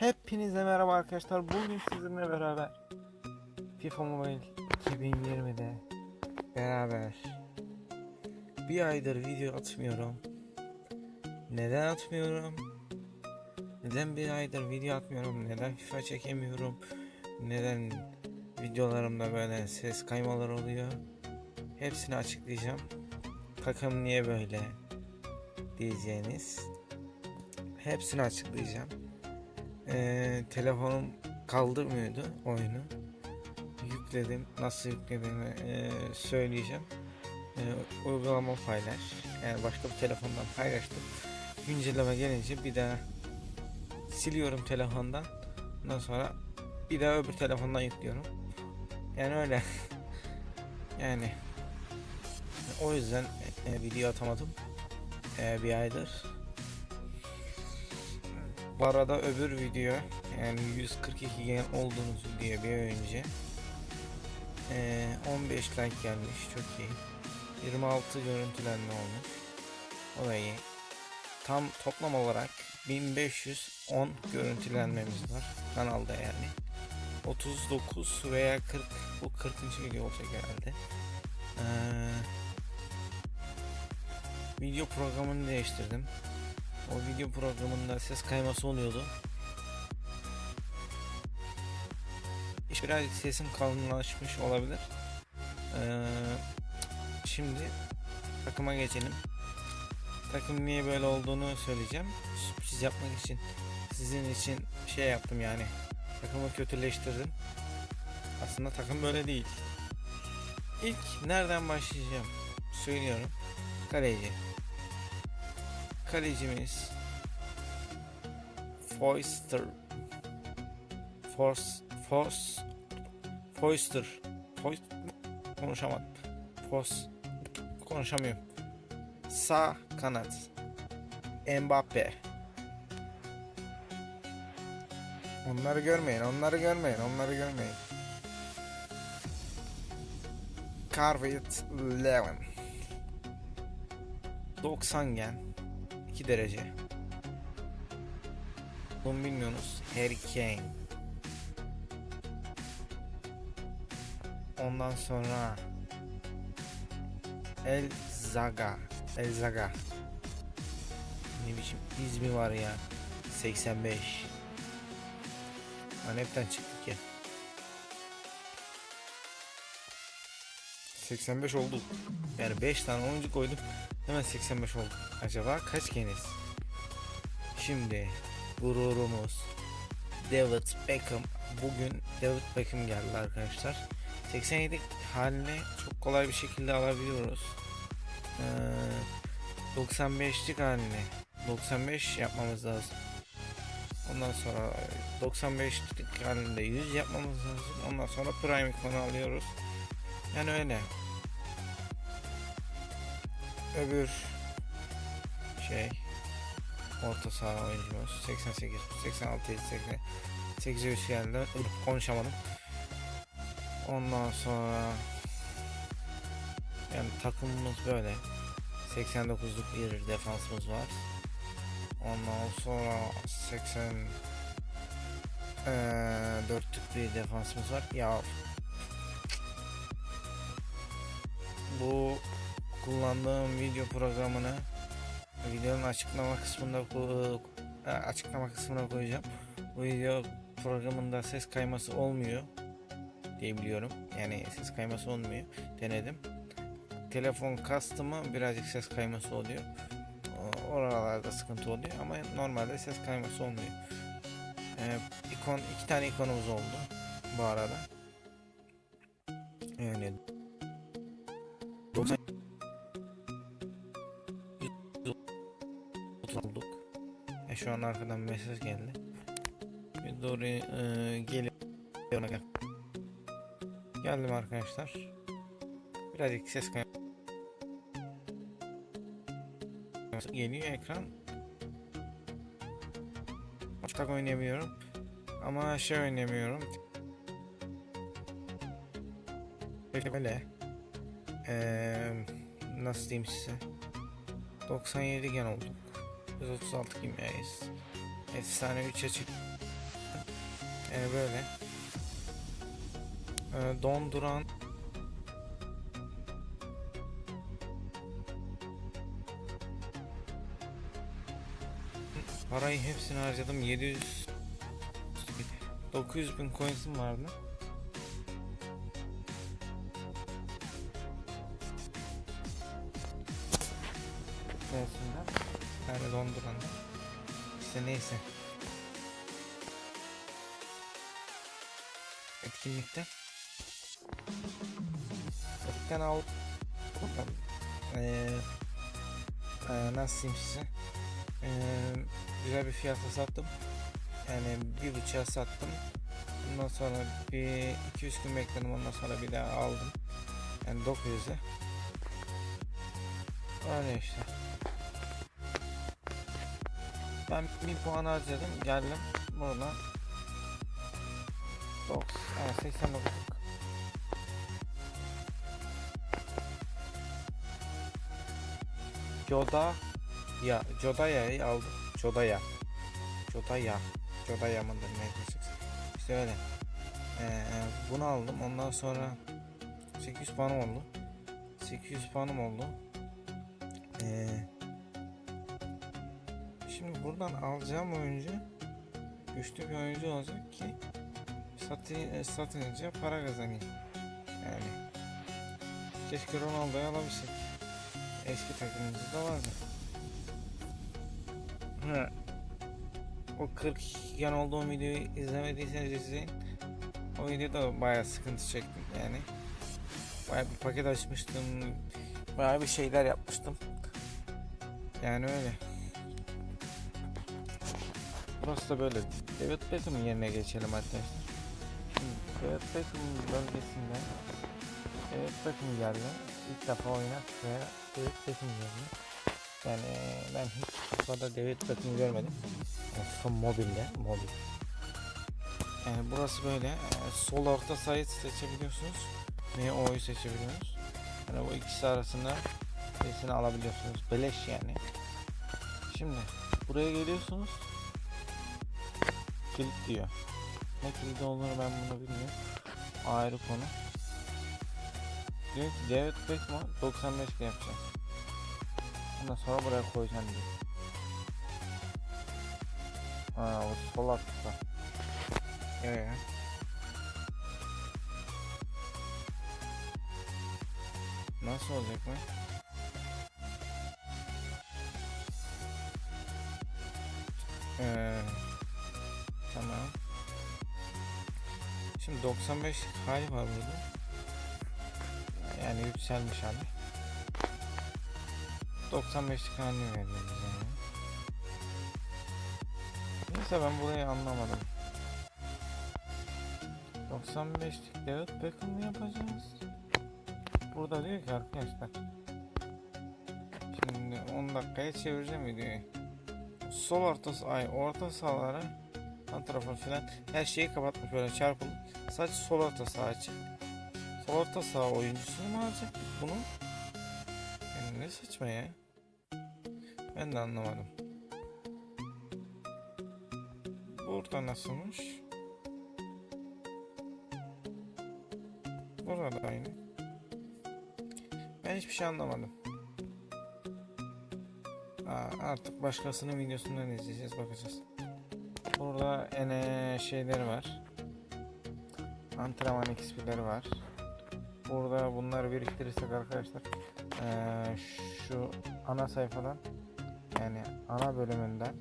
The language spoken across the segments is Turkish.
Hepinize merhaba arkadaşlar. Bugün sizinle beraber FIFA Mobile 2020'de beraber bir aydır video atmıyorum. Neden atmıyorum? Neden bir aydır video atmıyorum? Neden FIFA çekemiyorum? Neden videolarımda böyle ses kaymaları oluyor? Hepsini açıklayacağım. Takım niye böyle diyeceğiniz. Hepsini açıklayacağım. Ee, telefonum kaldırmıyordu oyunu. Yükledim. Nasıl yüklediğimi ee, söyleyeceğim. Ee, uygulama paylaş. Yani başka bir telefondan paylaştım. Güncelleme gelince bir daha siliyorum telefondan. Ondan sonra bir daha öbür telefondan yüklüyorum. Yani öyle. yani o yüzden e, video atamadım. E, bir aydır. Bu arada öbür video yani 142 gen olduğunuz diye bir önce e, 15 like gelmiş çok iyi. 26 görüntülenme olmuş. O da iyi. Tam toplam olarak 1510 görüntülenmemiz var kanalda yani. 39 veya 40 bu 40. video olacak herhalde. Ee, video programını değiştirdim o video programında ses kayması oluyordu. İş birazcık sesim kalınlaşmış olabilir. Ee, şimdi takıma geçelim. Takım niye böyle olduğunu söyleyeceğim. Sürpriz yapmak için sizin için şey yaptım yani. Takımı kötüleştirdim. Aslında takım böyle değil. İlk nereden başlayacağım? Söylüyorum. Kaleci kalecimiz. Foister Force Force Foister Foist konuşamadım. Fos konuşamıyorum. Sağ kanat. Mbappe. Onları görmeyin onları görmeyin onları görmeyin. Carvit Levin 90 gen 2 derece. Bunu bilmiyorsunuz. Harry Kane. Ondan sonra El Zaga. El Zaga. Ne biçim izmi var ya. 85. Lan hepten çıktık 85 olduk. Yani 5 tane oyuncu koydum. Hemen 85 olduk. Acaba kaç geniz? Şimdi gururumuz David Beckham. Bugün David Beckham geldi arkadaşlar. 87 haline çok kolay bir şekilde alabiliyoruz. Ee, 95'lik haline 95 yapmamız lazım. Ondan sonra 95'lik halinde 100 yapmamız lazım. Ondan sonra prime ikonu alıyoruz. Yani öyle. Öbür şey orta saha oyuncumuz 88 86 80 8 geldi. Dur, konuşamadım. Ondan sonra yani takımımız böyle 89'luk bir defansımız var. Ondan sonra 80 ee, dörtlük bir defansımız var. Ya bu kullandığım video programını videonun açıklama kısmında e, açıklama kısmına koyacağım. Bu video programında ses kayması olmuyor diye biliyorum. Yani ses kayması olmuyor. Denedim. Telefon kastı mı birazcık ses kayması oluyor. Oralarda sıkıntı oluyor ama normalde ses kayması olmuyor. Ee, ikon iki tane ikonumuz oldu bu arada. Yani olduk. E şu an arkadan mesaj geldi. Bir doğru e, geliyorum. Gel. Geldim arkadaşlar. Birazcık ses kay geliyor ekran. Açık oynayamıyorum. Ama şey oynayamıyorum. Böyle. Ee, nasıl diyeyim size? 97 gen olduk. 136 kimyayız. Efsane 3'e çık E, böyle. E, donduran Parayı hepsini harcadım. 700 900 bin coins'im vardı. Tane donduran. İşte neyse. Etkinlikte. Etken al. Ee, e, nasıl diyeyim size? Ee, güzel bir fiyata sattım. Yani bir buçuğa sattım. Ondan sonra bir 200 gün bekledim. Ondan sonra bir daha aldım. Yani 900'e. Öyle işte. Ben bir puan harcadım. Geldim. Buradan 90, evet, 89 Joda ya Jodaya'yı aldım. Jodaya. Jodaya. Jodaya mıdır ne? İşte öyle. Ee, bunu aldım. Ondan sonra 800 puanım oldu. 800 puanım oldu. Ee, şimdi buradan alacağım oyuncu güçlü bir oyuncu olacak ki satı, satınca para kazanayım. Yani keşke Ronaldo'yu alabilsek. Eski takımımızda vardı. Hı. O 40 yan olduğum videoyu izlemediyseniz izleyin. O videoda bayağı sıkıntı çektim yani. Bayağı bir paket açmıştım. Bayağı bir şeyler yapmıştım. Yani öyle. Burası da böyle. David Beckham'ın yerine geçelim arkadaşlar. Şimdi David Beckham bölgesinde David Beckham geldi. İlk defa oynak ve David Beckham geldi. Yani ben hiç burada David Beckham'ı görmedim. Yani mobilde, mobil. Yani burası böyle. e, sol orta sayı seçebiliyorsunuz. Ve O'yu seçebiliyorsunuz. Yani bu ikisi arasında birisini alabiliyorsunuz. Beleş yani. Şimdi buraya geliyorsunuz. Kilit diyor. Ne kilidi olduğunu ben bunu bilmiyorum. Ayrı konu. Diyor ki David Beckham 95 kere yapacağım. Ondan sonra buraya koyacağım diyor. Ha o sol altta. Ee. Nasıl olacak mı? Ee, Şimdi 95 hali var burada. Yani yükselmiş hali. 95'lik halini veriyoruz yani. Neyse ben burayı anlamadım. 95'lik David Beckham mı yapacağız? Burada diyor ki arkadaşlar. Şimdi 10 dakikaya çevireceğim videoyu. Sol orta ay orta sahalara antrenör falan her şeyi kapatmış böyle çarpılı. Sadece sol orta saha açık. Sol orta saha oyuncusunu mu alacak bunu? Yani ne saçma ya. Ben de anlamadım. Burada nasılmış? Burada da aynı. Ben hiçbir şey anlamadım. Aa, artık başkasının videosundan izleyeceğiz bakacağız. Burada ene şeyleri var. Antrenman XP'leri var. Burada bunları biriktirirsek arkadaşlar eee, şu ana sayfadan yani ana bölümünden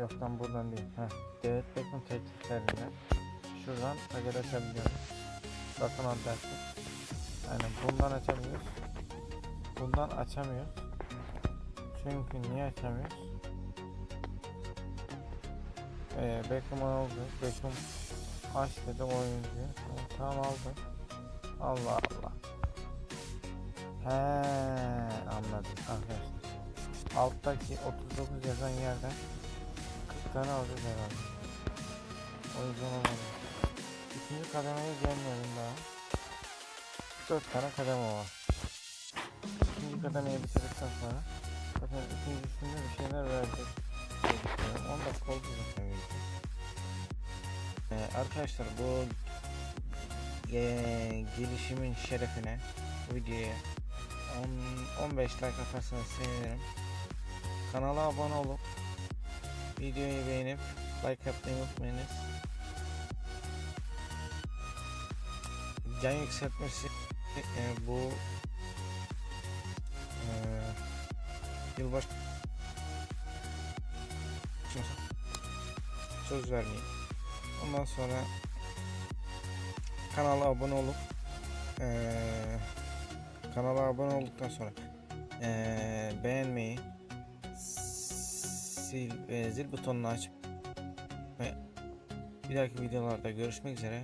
yok lan buradan değil. Heh, David Beckham tekliflerinden şuradan paket açabiliyoruz. Bakın adresi. Yani bundan açamıyoruz. Bundan açamıyoruz. Çünkü niye açamıyoruz? Ee, Beckham oldu. Beckham aç dedi oyuncu. Tamam aldı. Allah Allah. He anladım arkadaşlar. Alttaki 39 yazan yerden 40 tane alacağız herhalde. O yüzden olmadı. İkinci kademeye gelmedim daha. 4 tane kademe var. İkinci kademeyi bitirdikten sonra zaten ikincisinde bir şeyler verecek. 10 dakika oldu zaten video. arkadaşlar bu e, gelişimin şerefine bu videoya 10 15 like atarsanız sevinirim. Kanala abone olup videoyu beğenip like yapmayı unutmayınız. Can yükseltmesi e, bu e, yılbaşı söz vermeyeyim. Ondan sonra kanala abone olup eee kanala abone olduktan sonra eee beğenmeyi sil ve zil butonunu açıp ve bir dahaki videolarda görüşmek üzere.